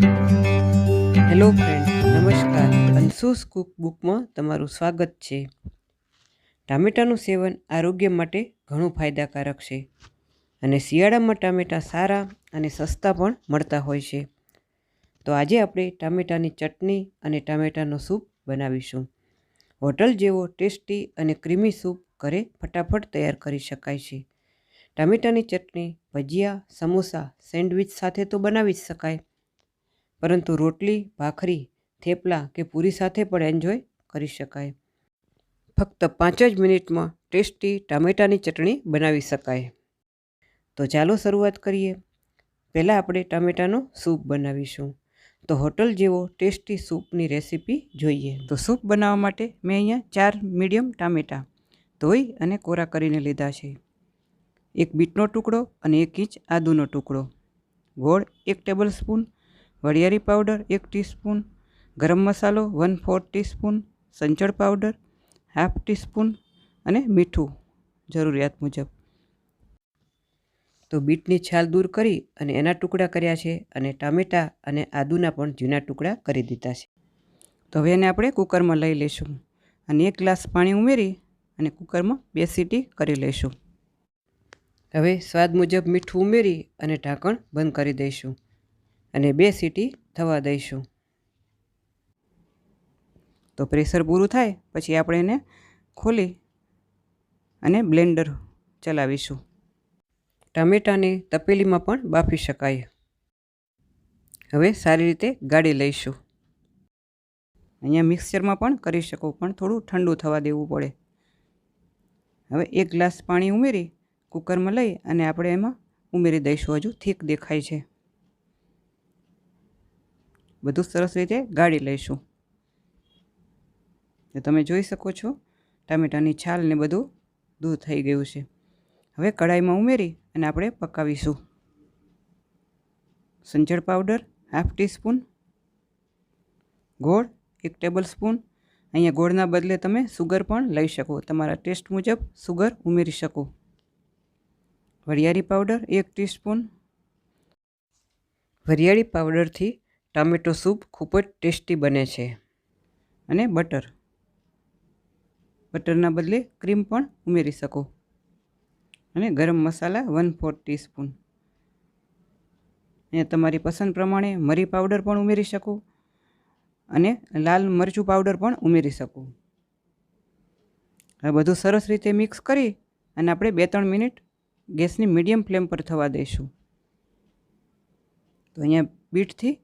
Hello friend નમસ્કાર. અંશુસ Cook બુકમાં તમારું સ્વાગત છે. ટામેટાનું સેવન આરોગ્ય માટે ઘણું ફાયદાકારક છે અને શિયાળામાં ટામેટાં સારા અને સસ્તા પણ મળતા હોય છે. તો આજે આપણે ટામેટાની ચટણી અને ટામેટાનો સૂપ બનાવીશું. હોટલ જેવો ટેસ્ટી અને ક્રીમી સૂપ ઘરે ફટાફટ તૈયાર કરી શકાય છે. ટામેટાની ચટણી ભજીયા, સમોસા, સેન્ડવિચ સાથે તો બનાવી જ શકાય. પરંતુ રોટલી, ભાખરી, થેપલા કે પૂરી સાથે પણ એન્જોય કરી શકાય. ફક્ત પાંચ જ મિનિટમાં ટેસ્ટી ટામેટાની ચટણી બનાવી શકાય. તો ચાલો શરૂઆત કરીએ. પહેલાં આપણે ટામેટાનો સૂપ બનાવીશું. તો હોટલ જેવો ટેસ્ટી સૂપની રેસીપી જોઈએ. તો સૂપ બનાવવા માટે મેં અહીંયા ચાર મીડિયમ ટામેટાં ધોઈ અને કોરા કરીને લીધા છે. એક બીટનો ટુકડો અને એક ઇંચ આદુનો ટુકડો. ગોળ એક ટેબલ સ્પૂન વરિયાળી પાવડર એક ટીસ્પૂન, ગરમ મસાલો વન ફોર ટીસ્પૂન, સંચળ પાવડર હાફ ટીસ્પૂન અને મીઠું જરૂરિયાત મુજબ. તો બીટની છાલ દૂર કરી અને એના ટુકડા કર્યા છે અને ટામેટાં અને આદુના પણ ઝીણા ટુકડા કરી દીધા છે. તો હવે એને આપણે કુકરમાં લઈ લઈશું અને એક ગ્લાસ પાણી ઉમેરી અને કુકરમાં બે સીટી કરી લઈશું. હવે સ્વાદ મુજબ મીઠું ઉમેરી અને ઢાંકણ બંધ કરી દઈશું. અને બે સીટી થવા દઈશું. તો પ્રેશર પૂરું થાય, પછી આપણે એને ખોલી અને બ્લેન્ડર ચલાવીશું. ટામેટાને તપેલીમાં પણ બાફી શકાય. હવે સારી રીતે ગાળી લઈશું. અહીંયા મિક્સચરમાં પણ કરી શકો, પણ થોડું ઠંડુ થવા દેવું પડે. હવે એક ગ્લાસ પાણી ઉમેરી, કુકરમાં લઈ અને આપણે એમાં ઉમેરી દઈશું. હજુ થીક દેખાય છે. બધું સરસ રીતે ગાળી લઈશું. તો તમે જોઈ શકો છો, ટામેટાની છાલ ને બધું દૂર થઈ ગયું છે. હવે કઢાઈમાં ઉમેરી અને આપણે પકાવીશું. સંજળ પાવડર, હાફ ટીસ્પૂન, ગોળ, એક ટેબલ સ્પૂન અહીંયા ગોળના બદલે તમે સુગર પણ લઈ શકો. તમારા ટેસ્ટ મુજબ સુગર ઉમેરી શકો. વરિયાળી પાવડર, એક ટીસ્પૂન. વરિયાળી પાવડરથી ટામેટો સૂપ ખૂબ જ ટેસ્ટી બને છે. અને બટર. બટરના બદલે ક્રીમ પણ ઉમેરી શકો. અને ગરમ મસાલા વન ફોર ટીસ્પૂન. અહીંયા તમારી પસંદ પ્રમાણે મરી પાવડર પણ ઉમેરી શકો અને લાલ મરચું પાવડર પણ ઉમેરી શકો. હવે બધું સરસ રીતે મિક્સ કરી અને આપણે બે ત્રણ મિનિટ ગેસની મીડિયમ ફ્લેમ પર થવા દઈશું. તો અહીંયા બીટથી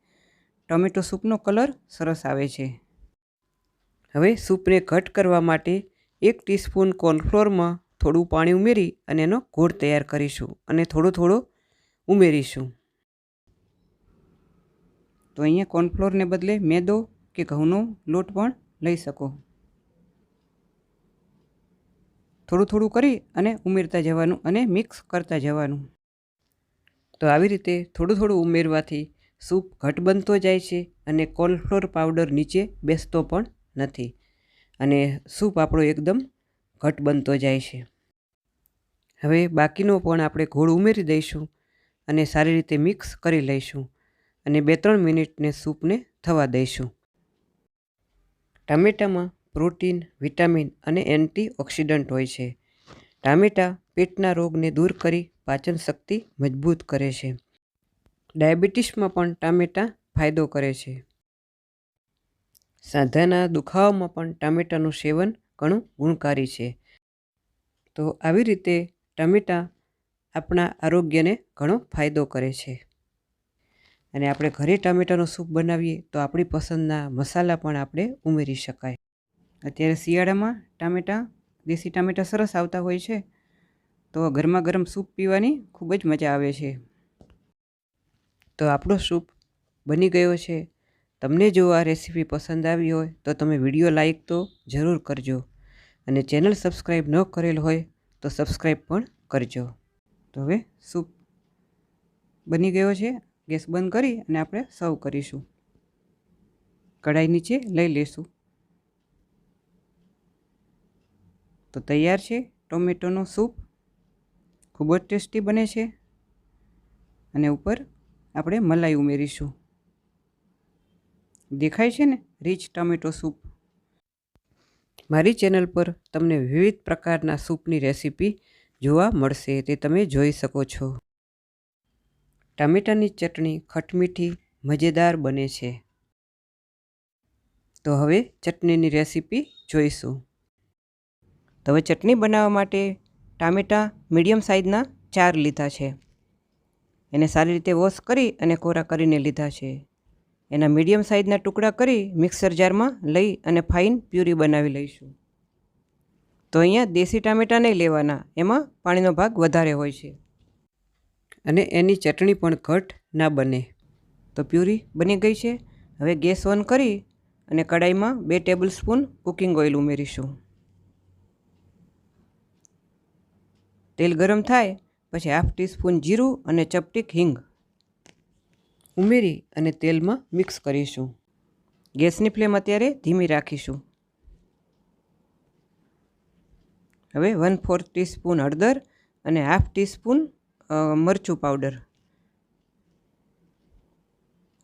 ટોમેટો સૂપનો કલર સરસ આવે છે. હવે સૂપને ઘટ કરવા માટે એક ટીસ્પૂન કોર્નફ્લોરમાં થોડું પાણી ઉમેરી અને એનો ગોળ તૈયાર કરીશું અને થોડો થોડો ઉમેરીશું. તો અહીંયા કોર્નફ્લોરને બદલે મેદો કે ઘઉંનો લોટ પણ લઈ શકો. થોડું થોડું કરી અને ઉમેરતા જવાનું અને મિક્સ કરતા જવાનું. તો આવી રીતે થોડું થોડું ઉમેરવાથી સૂપ ઘટ બનતો જાય છે અને કોલફ્લોર પાવડર નીચે બેસતો પણ નથી અને સૂપ આપણો એકદમ ઘટ બનતો જાય છે. હવે બાકીનો પણ આપણે ગોળ ઉમેરી દઈશું અને સારી રીતે મિક્સ કરી લઈશું અને બે ત્રણ મિનિટને સૂપને થવા દઈશું. ટામેટામાં પ્રોટીન, વિટામિન અને એન્ટીઓક્સિડન્ટ હોય છે. ટામેટાં પેટના રોગને દૂર કરી પાચન શક્તિ મજબૂત કરે છે. ડાયાબિટીસમાં પણ ટામેટાં ફાયદો કરે છે. સાંધાના દુખાવામાં પણ ટામેટાનું સેવન ઘણું ગુણકારી છે. તો આવી રીતે ટામેટાં આપણા આરોગ્યને ઘણો ફાયદો કરે છે. અને આપણે ઘરે ટામેટાનો સૂપ બનાવીએ તો આપણી પસંદના મસાલા પણ આપણે ઉમેરી શકાય. અત્યારે શિયાળામાં ટામેટાં, દેશી ટામેટાં સરસ આવતા હોય છે. તો ગરમા ગરમ સૂપ પીવાની ખૂબ જ મજા આવે છે. તો આપણો સૂપ બની ગયો છે. તમને જો આ રેસીપી પસંદ આવી હોય તો તમે વીડિયો લાઈક તો જરૂર કરજો. અને ચેનલ સબસ્ક્રાઈબ ન કરેલ હોય તો સબસ્ક્રાઈબ પણ કરજો. તો હવે સૂપ બની ગયો છે. ગેસ બંધ કરી અને આપણે સર્વ કરીશું. કઢાઈ નીચે લઈ લઈશું તો તૈયાર છે ટોમેટોનો સૂપ. ખૂબ જ ટેસ્ટી બને છે. અને ઉપર આપણે મલાઈ ઉમેરીશું. દેખાય છે ને? રીચ ટમેટો સૂપ મારી ચેનલ પર તમને વિવિધ પ્રકારના સૂપની રેસીપી જોવા મળશે, તે તમે જોઈ શકો છો. ટામેટાની ચટણી ખટમીઠી, મજેદાર બને છે. તો હવે ચટણીની રેસીપી જોઈશું. તો હવે ચટણી બનાવવા માટે ટામેટાં મીડિયમ સાઇઝના ચાર લીધા છે. એને સારી રીતે વોશ કરી અને કોરા કરીને લીધા છે. એના મીડિયમ સાઇઝના ટુકડા કરી મિક્સર જારમાં લઈ અને ફાઇન પ્યુરી બનાવી લઈશું. તો અહીંયા દેશી ટામેટાં નહીં લેવાના, એમાં પાણીનો ભાગ વધારે હોય છે. અને એની ચટણી પણ ઘટ ના બને. તો પ્યુરી બની ગઈ છે. હવે ગેસ ઓન કરી અને કડાઈમાં બે ટેબલ સ્પૂન કુકિંગ ઓઇલ ઉમેરીશું. તેલ ગરમ થાય પછી હાફ ટીસ્પૂન જીરું અને ચપટીક હિંગ ઉમેરી અને તેલમાં મિક્સ કરીશું. ગેસની ફ્લેમ અત્યારે ધીમી રાખીશું. હવે વન ફોર્થ ટીસ્પૂન હળદર અને હાફ ટીસ્પૂન મરચું પાવડર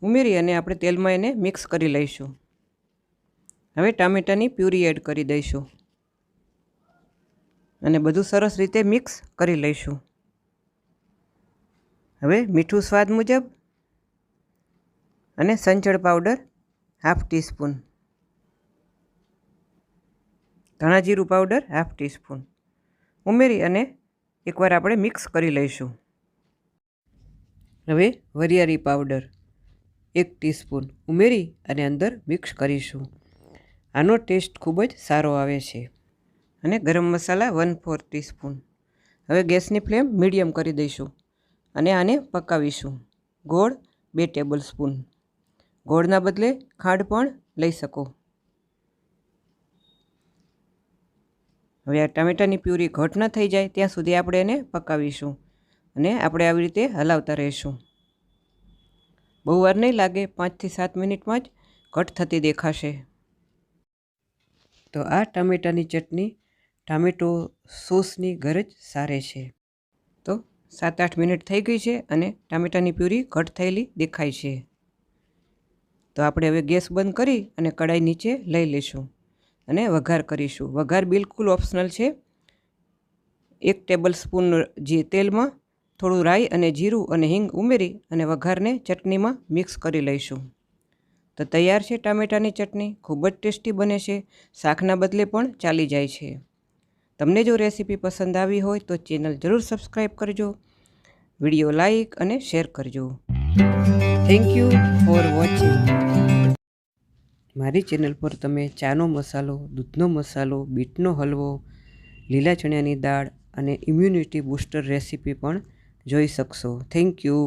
ઉમેરી અને આપણે તેલમાં એને મિક્સ કરી લઈશું. હવે ટામેટાની પ્યુરી એડ કરી દઈશું. અને બધું સરસ રીતે મિક્સ કરી લઈશું. હવે મીઠું સ્વાદ મુજબ અને સંચળ પાવડર હાફ ટીસ્પૂન. ધાણા જીરું પાવડર હાફ ટીસ્પૂન. ઉમેરી અને એકવાર આપણે મિક્સ કરી લઈશું. હવે વરિયાળી પાવડર એક ટીસ્પૂન ઉમેરી અને અંદર મિક્સ કરીશું. આનો ટેસ્ટ ખૂબ જ સારો આવે છે અને ગરમ મસાલા વન ફોર ટીસ્પૂન. હવે ગેસની ફ્લેમ મીડિયમ કરી દઈશું. અને આને પકાવીશું. ગોળ બે ટેબલ સ્પૂન ગોળના બદલે ખાંડ પણ લઈ શકો. હવે આ ટામેટાની પ્યુરી ઘટ ન થઈ જાય ત્યાં સુધી આપણે એને પકાવીશું અને આપણે આવી રીતે હલાવતા રહીશું. બહુ વાર નહીં લાગે, પાંચથી સાત મિનિટમાં જ ઘટ થતી દેખાશે. તો આ ટામેટાની ચટણી, ટામેટો સોસની ગરજ સારે છે. તો સાત આઠ મિનિટ થઈ ગઈ છે અને ટામેટાની પ્યુરી ઘટ થયેલી દેખાય છે. તો આપણે હવે ગેસ બંધ કરી અને કડાઈ નીચે લઈ લઈશું અને વઘાર કરીશું. વઘાર બિલકુલ ઓપ્શનલ છે. એક ટેબલ સ્પૂન જે તેલમાં થોડું રાઈ અને જીરું અને હિંગ ઉમેરી અને વઘારને ચટણીમાં મિક્સ કરી લઈશું. તો તૈયાર છે ટામેટાની ચટણી. ખૂબ જ ટેસ્ટી બને છે. શાકના બદલે પણ ચાલી જાય છે. તમને જો રેસીપી પસંદ આવી હોય તો ચેનલ જરૂર સબસ્ક્રાઈબ કરજો, વીડિયો લાઈક અને શેર કરજો. થેન્ક યુ ફોર વોચિંગ મારી ચેનલ પર તમે ચાનો મસાલો, દૂધનો મસાલો, બીટનો હલવો, લીલા ચણાની દાળ અને ઇમ્યુનિટી બૂસ્ટર રેસીપી પણ જોઈ શકશો. Thank you